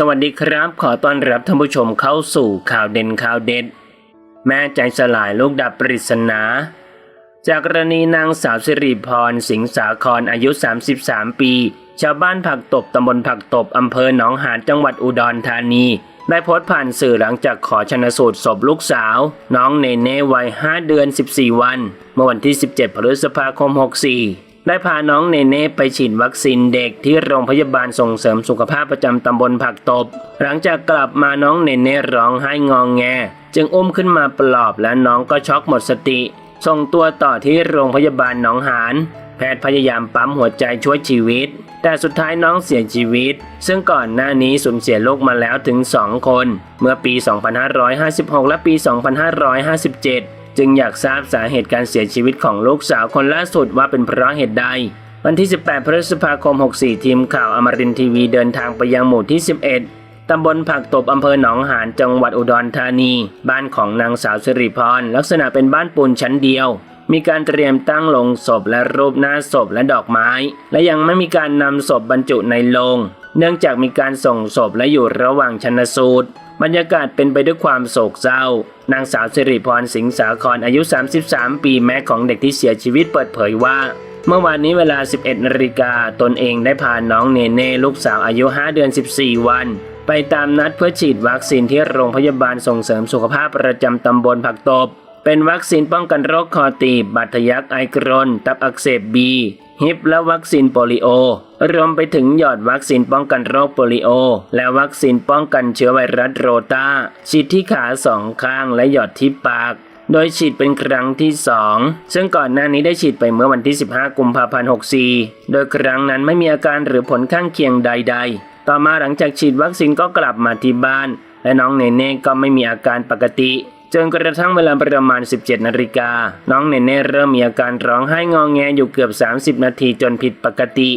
สวัสดีครับ ขอต้อนรับท่านผู้ชมเข้าสู่ข่าวเด่นข่าวเด็ด แม่ใจสลายลูกดับปริศนา จากกรณีนางสาวสิริพร สิงสาครอายุ 33 ปี ชาวบ้านผักตบตำบลผักตบอำเภอหนองหานจังหวัดอุดรธานี ได้โพสต์ผ่านสื่อหลังจากขอชนสูตรศพลูกสาว น้องเนเน่วัย 5 เดือน 14 วัน เมื่อวันที่ 17 พฤษภาคม 64 ได้พาน้องเนเน่ไปฉีดวัคซีนเด็กที่โรงพยาบาลส่งเสริมสุขภาพประจำตำบลผักตบ หลังจากกลับมาน้องเนเน่ร้องไห้งองแง จึงอุ้มขึ้นมาปลอบและน้องก็ช็อกหมดสติ ส่งตัวต่อที่โรงพยาบาลหนองหานแพทย์พยายามปั๊มหัวใจช่วยชีวิต แต่สุดท้ายน้องเสียชีวิต ซึ่งก่อนหน้านี้สูญเสียลูกมาแล้วถึง 2 คน เมื่อปี 2556 และปี 2557 จึงอยากทราบสาเหตุการเสียชีวิตของลูกสาวคนล่าสุดว่าเป็นเพราะเหตุใด วันที่ 18 พฤษภาคม 64 ทีมข่าวอมรินทีวีเดินทางไปยังหมู่ที่ 11 ตำบลผักตบอำเภอหนองหานจังหวัดอุดรธานี บ้านของนางสาวสิริพร ลักษณะเป็นบ้านปูนชั้นเดียว มีการเตรียมตั้งลงศพและรูปหน้าศพและดอกไม้ และยังไม่มีการนำศพบรรจุในโลง เนื่องจากมีการส่งศพและอยู่ระหว่างชันสูตร บรรยากาศเป็นไปด้วยความโศกเศร้า นางสาวสิริพรสิงสาครอายุ 33 ปีแม่ของเด็กที่เสียชีวิตเปิดเผยว่า เมื่อวานนี้เวลา 11นาฬิกาตนเองได้พาน้องเนเน่ลูกสาวอายุ 5 เดือน 14 วัน ไปตามนัดเพื่อฉีดวัคซีนที่โรงพยาบาลส่งเสริมสุขภาพประจำตำบลผักตบ เป็นวัคซีนป้องกันโรคคอตีบ บาดทะยักไอกรน ตับอักเสบบีฮิปและวัคซีนโปลิโอ รวมไปถึงหยอดวัคซีนป้องกันโรคโปลิโอ และวัคซีนป้องกันเชื้อไวรัสโรตาฉีดที่ขาสองข้างและหยอดที่ปาก โดยฉีดเป็นครั้งที่ 2 ซึ่งก่อนหน้านี้ได้ฉีดไปเมื่อวันที่ 15 กุมภาพันธ์64 โดยครั้งนั้นไม่มีอาการหรือผลข้างเคียงใด ๆ ต่อมาหลังจากฉีดวัคซีนก็กลับมาที่บ้าน และน้องเนเน่ก็ไม่มีอาการปกติ จนกระทั่งเวลาประมาณ 17 นาฬิกา น้องเนเน่เริ่มมีอาการร้องไห้งองแงอยู่เกือบ 30 นาทีจนผิดปกติ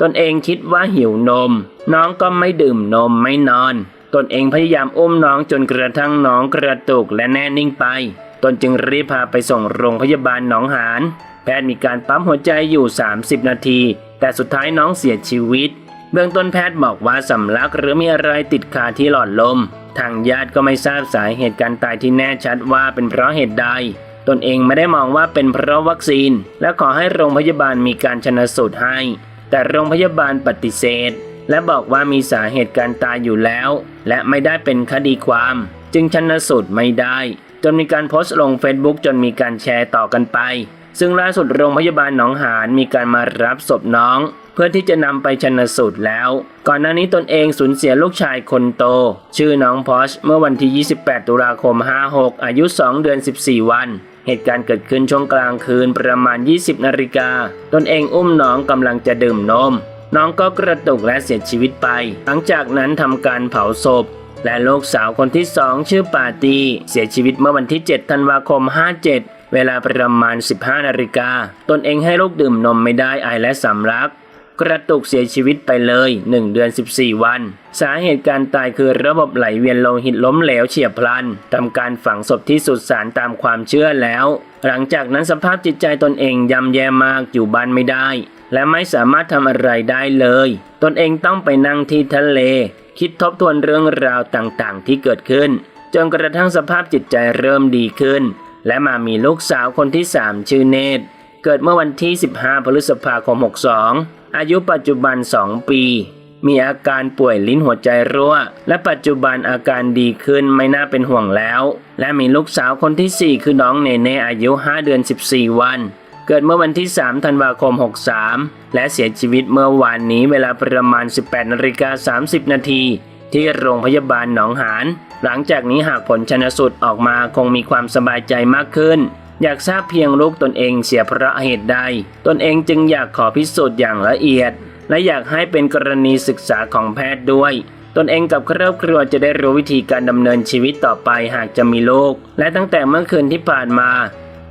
ตนเองคิดว่าหิวนม น้องก็ไม่ดื่มนมไม่นอน ตนเองพยายามอุ้มน้องจนกระทั่งน้องกระตุกและแน่นิ่งไป ตนจึงรีบพาไปส่งโรงพยาบาลหนองหาน แพทย์มีการปั๊มหัวใจอยู่ 30 นาที แต่สุดท้ายน้องเสียชีวิต เบื้องต้นแพทย์บอกว่าสำลักหรือมีอะไรติดคาที่หลอดลม ทางญาติก็ไม่ทราบสาเหตุการตายที่แน่ชัดว่าเป็นเพราะเหตุใด ตนเองไม่ได้มองว่าเป็นเพราะวัคซีน และขอให้โรงพยาบาลมีการชนสูตรให้ แต่โรงพยาบาลปฏิเสธ และบอกว่ามีสาเหตุการตายอยู่แล้ว และไม่ได้เป็นคดีความ จึงชนสูตรไม่ได้ จนมีการโพสต์ลงเฟซบุ๊กจนมีการแชร์ต่อกันไป ซึ่งล่าสุดโรงพยาบาลหนองหานมีการมารับศพน้อง พื่อที่จะนำไปชนสูตรแล้ว ก่อนหน้านี้ตนเองสูญเสียลูกชายคนโต ชื่อน้องพอชเมื่อวันที่ 28 ตุลาคม 56 อายุ 2 เดือน 14 วัน เหตุการณ์เกิดขึ้นช่วงกลางคืนประมาณ 20 นาฬิกา ตนเองอุ้มน้องกำลังจะดื่มนม น้องก็กระตุกและเสียชีวิตไป หลังจากนั้นทำการเผาศพ และลูกสาวคนที่สองชื่อปาตีเสียชีวิตเมื่อวันที่ 7 ธันวาคม 57 เวลาประมาณ 15 นาฬิกา ตนเองให้ลูกดื่มนมไม่ได้ไอและสำลัก กระตุกเสียชีวิตไปเลย 1 เดือน 14 วัน สาเหตุการตายคือระบบไหลเวียนโลหิตล้มเหลวเฉียบพลันทำการฝังศพที่สุสานตามความเชื่อแล้ว หลังจากนั้นสภาพจิตใจตนเองย่ำแย่มากอยู่บ้านไม่ได้ และไม่สามารถทำอะไรได้เลย ตนเองต้องไปนั่งที่ทะเล คิดทบทวนเรื่องราวต่างๆ ที่เกิดขึ้น จนกระทั่งสภาพจิตใจเริ่มดีขึ้น และมามีลูกสาวคนที่ 3 ชื่อเนตรเกิดเมื่อวันที่ 15 พฤษภาคม 62 อายุปัจจุบัน 2 ปี มีอาการป่วยลิ้นหัวใจรั่ว และปัจจุบันอาการดีขึ้นไม่น่าเป็นห่วงแล้ว และมีลูกสาวคนที่ 4 คือน้องเนเน่อายุ 5 เดือน 14 วัน เกิดเมื่อวันที่ 3 ธันวาคม 63 และเสียชีวิตเมื่อวานนี้เวลาประมาณ 18นาฬิกา30 นาทีที่โรงพยาบาลหนองหาน หลังจากนี้หากผลชนสูตรออกมาคงมีความสบายใจมากขึ้น อยากทราบเพียงลูกตนเองเสียเพราะเหตุใด ตนเองจึงอยากขอพิสูจน์อย่างละเอียด และอยากให้เป็นกรณีศึกษาของแพทย์ด้วย ตนเองกับครอบครัวจะได้รู้วิธีการดำเนินชีวิตต่อไปหากจะมีลูก และตั้งแต่เมื่อคืนที่ผ่านมา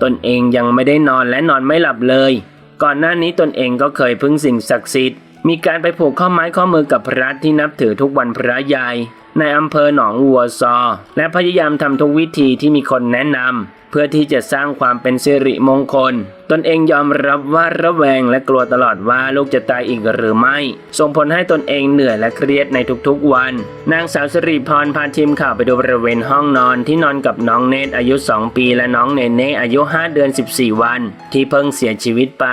ตนเองยังไม่ได้นอนและนอนไม่หลับเลย ก่อนหน้านี้ตนเองก็เคยพึ่งสิ่งศักดิ์สิทธิ์ มีการไปผูกข้อไม้ข้อมือกับพระที่นับถือทุกวันพระใหญ่ ในอำเภอหนองวัวซอ และพยายามทำทุกวิธีที่มีคนแนะนำเพื่อที่จะสร้างความเป็นสิริมงคล ตนเองยอมรับว่าระแวงและกลัวตลอดว่าลูกจะตายอีกหรือไม่ ส่งผลให้ตนเองเหนื่อยและเครียดในทุกๆวัน นางสาวสิริพรพาทีมข่าวไปดูบริเวณห้องนอนที่นอนกับน้องเนตอายุ 2 ปี และน้องเนเน่อายุ 5 เดือน 14 วัน ที่เพิ่งเสียชีวิตไป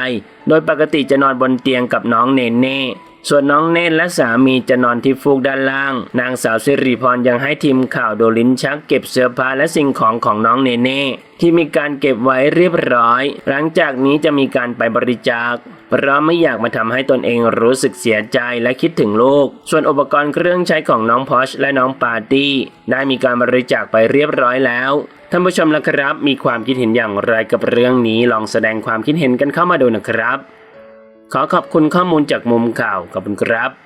โดยปกติจะนอนบนเตียงกับน้องเนเน่ ส่วนน้องเนนและสามีจะนอนที่ฟูกด้านล่าง นางสาวสิริพรยังให้ทีมข่าวโดลิ้นชักเก็บเสื้อผ้าและสิ่งของของน้องเนเน่ที่มีการเก็บไว้เรียบร้อย หลังจากนี้จะมีการไปบริจาค เพราะไม่อยากมาทำให้ตนเองรู้สึกเสียใจและคิดถึงลูก ส่วนอุปกรณ์เครื่องใช้ของน้องพอชและน้องปาร์ตี้ ได้มีการบริจาคไปเรียบร้อยแล้ว ท่านผู้ชมละครับ มีความคิดเห็นอย่างไรกับเรื่องนี้ ลองแสดงความคิดเห็นกันเข้ามาดูนะครับ ขอขอบคุณข้อมูลจากมุมข่าวขอบคุณครับ